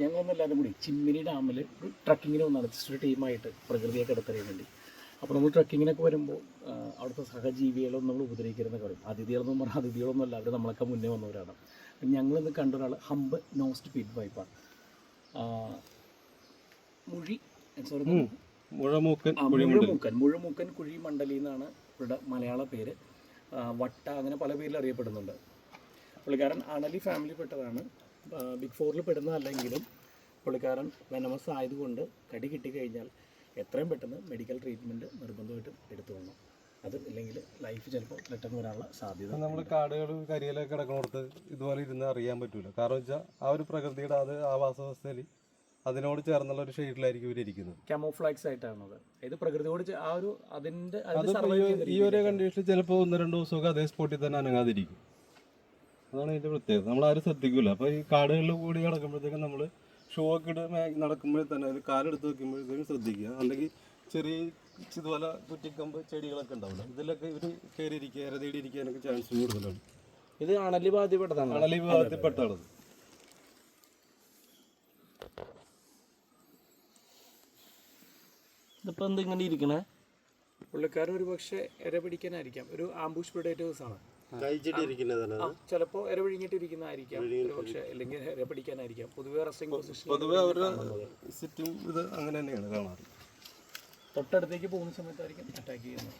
ഞങ്ങളൊന്നെല്ലാവരും കൂടി ചിമ്മിനി ഡാമിൽ ഒരു ട്രക്കിങ്ങിന് വന്നാണ് ജസ്റ്റ് ഒരു ടീമായിട്ട് പ്രകൃതിയൊക്കെ എടുത്തറിയാൻ വേണ്ടി അപ്പോൾ നമ്മൾ ട്രക്കിങ്ങിനൊക്കെ വരുമ്പോൾ അവിടുത്തെ സഹജീവികളൊന്നും നമ്മൾ ഉപദ്രവിക്കരുതെന്ന് പറയും. അതിഥികളെന്നും പറഞ്ഞാൽ അതിഥികളൊന്നും അല്ല അവർ നമ്മളൊക്കെ മുന്നേ വന്നവരാണ്. ഞങ്ങളിന്ന് കണ്ട ഒരാൾ ഹമ്പ് നോസ്റ്റ് പിറ്റ് വൈപ്പാണ് മുഴി സോറി മുഴമൂക്കൻ മുഴമൂക്കൻ മുഴുമുക്കൻ കുഴി മണ്ഡലി എന്നാണ് ഇവരുടെ മലയാള പേര്. വട്ട അങ്ങനെ പല പേരിൽ അറിയപ്പെടുന്നുണ്ട്. പുള്ളിക്കാരൻ അണലി ഫാമിലി പെട്ടതാണ്. ആ, ബിഗ് ഫോറിൽ പെടുന്നതല്ലെങ്കിലും പുള്ളിക്കാരൻ വെനമസ് ആയതുകൊണ്ട് കടി കിട്ടിക്കഴിഞ്ഞാൽ എത്രയും പെട്ടെന്ന് മെഡിക്കൽ ട്രീറ്റ്മെന്റ് നിർബന്ധമായിട്ടും എടുത്തു വന്നു അത് ഇല്ലെങ്കിൽ ലൈഫ് ചിലപ്പോൾ പെട്ടെന്ന് വരാനുള്ള സാധ്യത നമ്മൾ കാടുകൾ കരിയിലൊക്കെ കിടക്കുന്നിടത്ത് ഇതുപോലെ ഇരുന്ന് അറിയാൻ പറ്റില്ല കാരണം വെച്ചാൽ ആ ഒരു പ്രകൃതിയുടെ അത് ആവാസവസ്ഥയിൽ അതിനോട് ചേർന്നുള്ള ഒരു ഷെയ്ഡിലായിരിക്കും ഇവർ ഇരിക്കുന്നത്. ആയിട്ടാണത്. ഇത് പ്രകൃതിയോട് ആ ഒരു അതിന്റെ അതിന് സർവൈവ് ഈ- ചെയ്യുന്ന ഈ ഒരു കണ്ടീഷനിൽ ചിലപ്പോൾ ഒന്ന് രണ്ട് ദിവസമൊക്കെ അതേ സ്പോട്ടിൽ തന്നെ അനങ്ങാതിരിക്കും. അതാണ് അതിന്റെ പ്രത്യേകത. നമ്മൾ ആരും ശ്രദ്ധിക്കില്ല അപ്പോൾ ഈ കാടുകളിൽ കൂടി കിടക്കുമ്പോഴത്തേക്കും നമ്മൾ ഷൂ ഒക്കെ ഇട്ട് നടക്കുമ്പോഴേ തന്നെ അതിൽ കാലെടുത്ത് വെക്കുമ്പോഴത്തേക്കും ശ്രദ്ധിക്കുക. അല്ലെങ്കിൽ ചെറിയ ഇതുപോലെ കുറ്റിക്കമ്പ് ചെടികളൊക്കെ ഉണ്ടാവില്ല. ഇതിലൊക്കെ ഇവർ കയറിയിരിക്കുക ഇരതേടി ഇരിക്കാനൊക്കെ ചാൻസ് കൂടുതലാണ്. ഇത് അണലി ബാധ്യപ്പെട്ടതാണ് അണലി വിഭാഗത്തിൽപ്പെട്ടാണത് ഇതിപ്പോൾ എന്ത് ഇങ്ങനെ ഇരിക്കണേ? പുള്ളിക്കാരൻ ഒരു പക്ഷേ ഇര പിടിക്കാനായിരിക്കാം. ഒരു ആംബുഷ് പ്രൊഡേറ്റേഴ്സ് ആണ്. ചിലപ്പോൾ ഇര ഒരു പക്ഷേ അല്ലെങ്കിൽ ഇര പിടിക്കാനായിരിക്കാം. പൊതുവെ റെസ്റ്റിംഗ് പൊസിഷൻ പൊതുവെ അവരുടെ സിറ്റും ഇത് അങ്ങനെ തന്നെയാണ് കാണാറ്. തൊട്ടടുത്തേക്ക് പോകുന്ന സമയത്തായിരിക്കും അറ്റാക്ക് ചെയ്യുന്നത്.